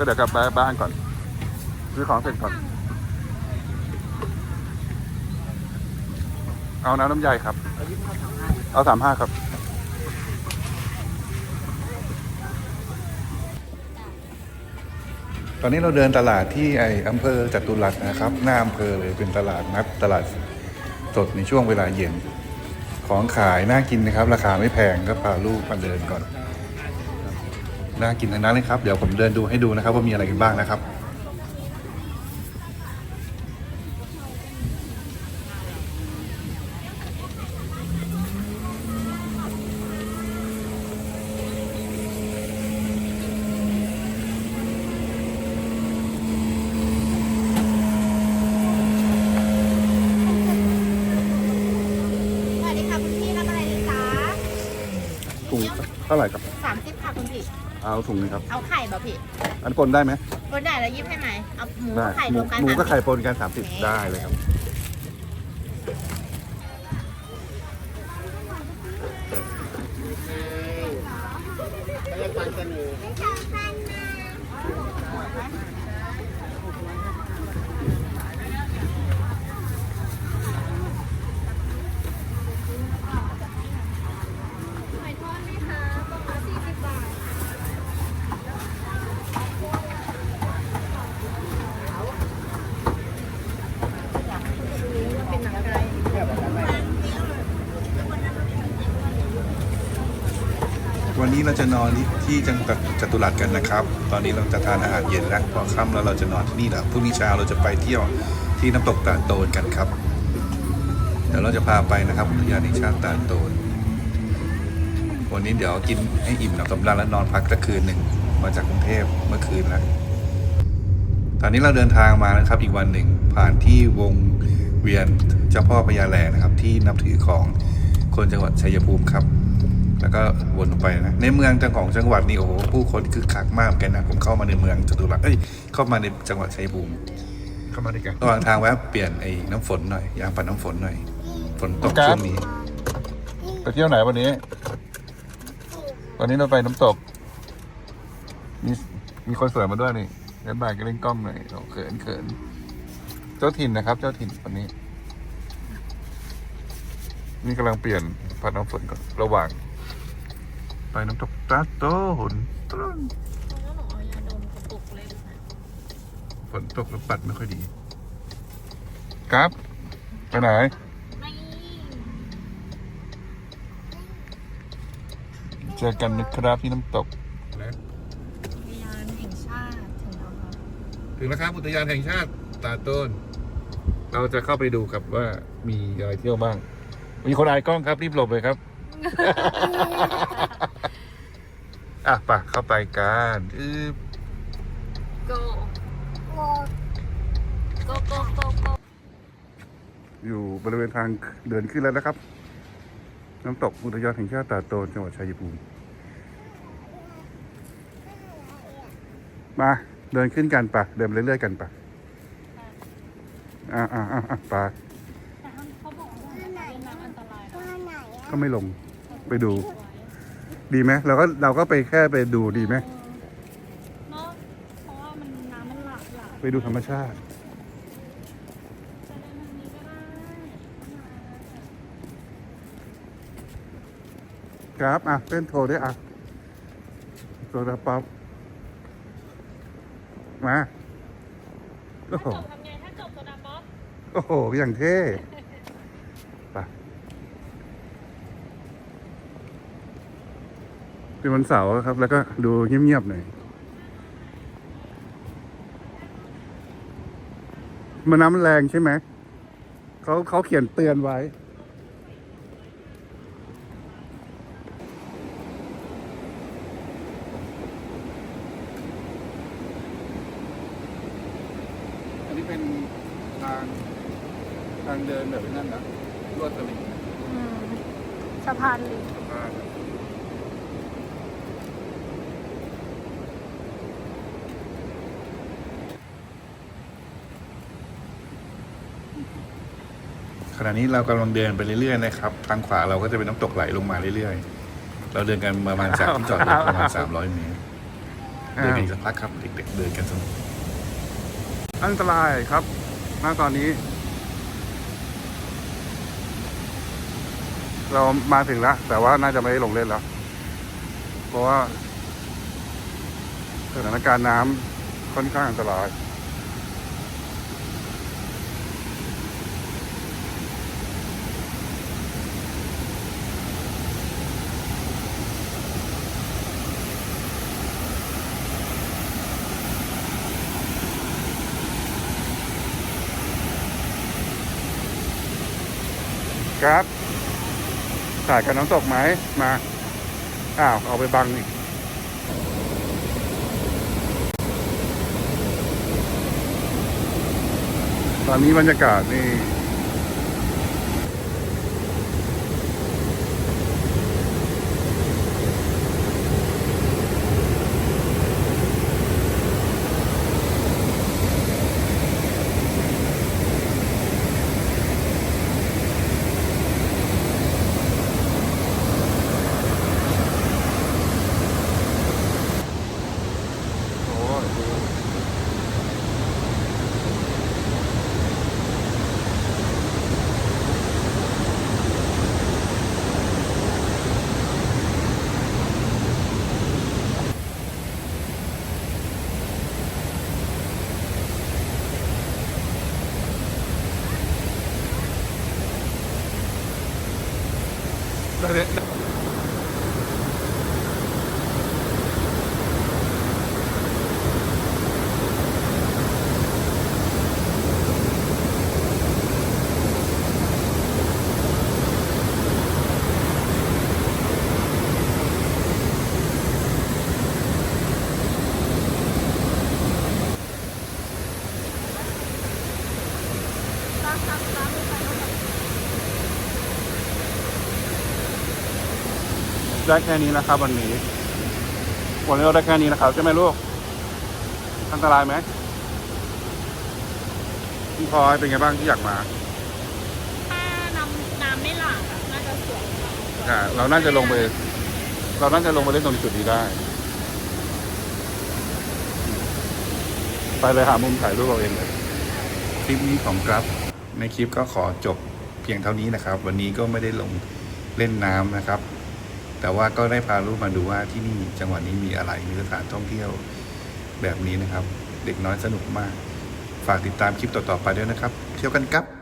ก็เดี๋ยวกลับไปบ้านก่อนซื้อของเสร็จก่อน เอาน้ำน้ำใยครับ เอาสามห้าครับ ตอนนี้เราเดินตลาดที่ไออำเภอจตุรัสนะครับ หน้าอำเภอเลยเป็นตลาดนัดตลาดสดในช่วงเวลาเย็น ของขายน่ากินนะครับ ราคาไม่แพงก็พาลูกมาเดินก่อน น่ากินทั้งนั้นเลยครับ เดี๋ยวผมเดินดูให้ดูนะครับ ว่ามีอะไรกันบ้างนะครับ สวัสดีค่ะคุณพี่รับอะไรดีคะถุงเท่าไหร่ครับ สามสิบค่ะคุณพี่ เอาถุงหนึงครับ เอาไข่บ่พี่อันปนได้ไหมรสได้แล้วยิบให้ไหมเอาหมูได้กับไข่หรมูวมกันหมูก็ค่ะไข่ปนกันสามสิบได้เลยครับ หอยทอดไหมคะกล่องละ40 บาท เป็นหนังไก่ วันนี้เราจะนอนที่จังหวัดจตุรัสกันนะครับ ตอนนี้เราจะทานอาหารเย็นแล้วพอค่ำแล้วเราจะนอนที่นี่แหละพรุ่งนี้เช้าเราจะไปเที่ยวที่น้ำตกตาโตนกันครับ เดี๋ยวเราจะพาไปนะครับอุทยานแห่งชาติตาโตน วันนี้เดี๋ยวกินให้อิ่มหนำสำราญแล้วนอนพักสักคืนหนึ่งมาจากกรุงเทพเมื่อคืนแล้วตอนนี้เราเดินทางมานะครับอีกวันหนึ่งผ่านที่วงเวียนเจ้าพ่อพญาแลนะครับ ที่นับถือของคนจังหวัดชัยภูมิครับ แล้วก็วนไปนะ ในเมืองจังของจังหวัดนี่โอ้โหผู้คนคึกคักมากเหมือนกันนะผมเข้ามาในเมืองจตุรัสเอ้ยเข้ามาในจังหวัดชัยภูมิเข้ามาด้วยกันระหว่างทางแวะเปลี่ยนไอ้น้ำฝนหน่อยยางปัดน้ำฝนหน่อยฝนตกครับช่วงนี้ไปเที่ยวไหนวันนี้ วันนี้เราไปน้ำตก มีมีคนสวยมาด้วยนี่เล่นบายก็เล่นกล้องหน่อยเราเขินเขินเจ้าถิ่นนะครับ เจ้าถิ่นวันนี้ นี่กำลังเปลี่ยนพัดน้ำฝนก่อนระหว่าง ไปน้ำตกตาโตหนตรุนแล้วหนูเอายาดมกระปุกเล็กนะฝนตกแล้วปัดไม่ค่อยดี ครับ ไปไหน ไม่เจอกันนะครับที่น้ำตกอุทยานแห่งชาติถึงแล้วครับถึงแล้วครับอุทยานแห่งชาติตาดโต้น เราจะเข้าไปดูครับว่ามีอะไรเที่ยวบ้าง มีคนอายกล้องครับรีบหลบเลยครับ อะไปะเข้าไปกันอือโกโกโกโกโกโกอยู่บริเวณทางเดินขึ้นแล้วนะครับ น้ำตกอุทยานแห่งชาติตาดโตนจังหวัดชัยภูมิ มา เดินขึ้นกันปะเดินไปเรื่อยๆกันปะอ่าอ่าอ่าอ่าปะแต่เขาบอกว่าเป็นน้ำอันตรายนะก็ไม่ลง ไปดู ดีไหมเราก็เราก็ไปแค่ไปดูดีไหมเนาะเพราะว่ามันน้ำมันหลากหลายไปดูธรรมชาติ จะเดินทางนี้ก็ได้ครับ อะเต้นโทรได้วยอะโทรศัพท์ป๊อปมาโอ้โหจบทำไงถ้าจบโซดาป๊อป โอ้โห อย่างเท่ไป เป็นวันเสาร์ครับ แล้วก็ดูเงียบๆหน่อยมันน้ำมันแรงใช่ไหม เขาเขาเขียนเตือนไว้ อันนี้เป็นทางทางเดินแบบนั้นนะลวดสลิงสะพานลิงสะพาน ขณะนี้เรากำลังเดินไปเรื่อยๆนะครับทางขวาเราก็จะเป็นน้ำตกไหลลงมาเรื่อยๆ เราเดินกันประมาณจากที่จอดรถประมาณ300เมตรเดินกันอีกสักพักครับเด็กๆเดินกันสนุกอันตรายครับณตอนนี้ เรามาถึงแล้ว แต่ว่าน่าจะไม่ได้ลงเล่นแล้ว เพราะว่าสถานการณ์น้ำค่อนข้างอันตราย ครับถ่ายกับน้ำตกไหมมา อ้าว เอาไปบังอีกตอนนี้บรรยากาศนี่ ได้เลย ได้แค่นี้นะครับ วันนี้วันนี้เราได้แค่นี้นะครับใช่ไหมลูกอันตรายไหมพี่พลอยเป็นไงบ้างที่อยากมาถ้าน้ำน้ำไม่หลากอะน่าจะสวยกว่าอ่าเราน่าจะลงไป เราน่าจะลงไปเล่นตรงจุดนี้ได้ ไปเลยหามุมถ่ายรูปเราเองเลยคลิปนี้ของกราฟในคลิปก็ขอจบเพียงเท่านี้นะครับ วันนี้ก็ไม่ได้ลงเล่นน้ำนะครับ แต่ว่าก็ได้พาลูกมาดูว่าที่นี่จังหวัดนี้มีอะไรมีสถานท่องเที่ยวแบบนี้นะครับ เด็กน้อยสนุกมาก ฝากติดตามคลิปต่อๆไปด้วยนะครับ เที่ยวกันครับ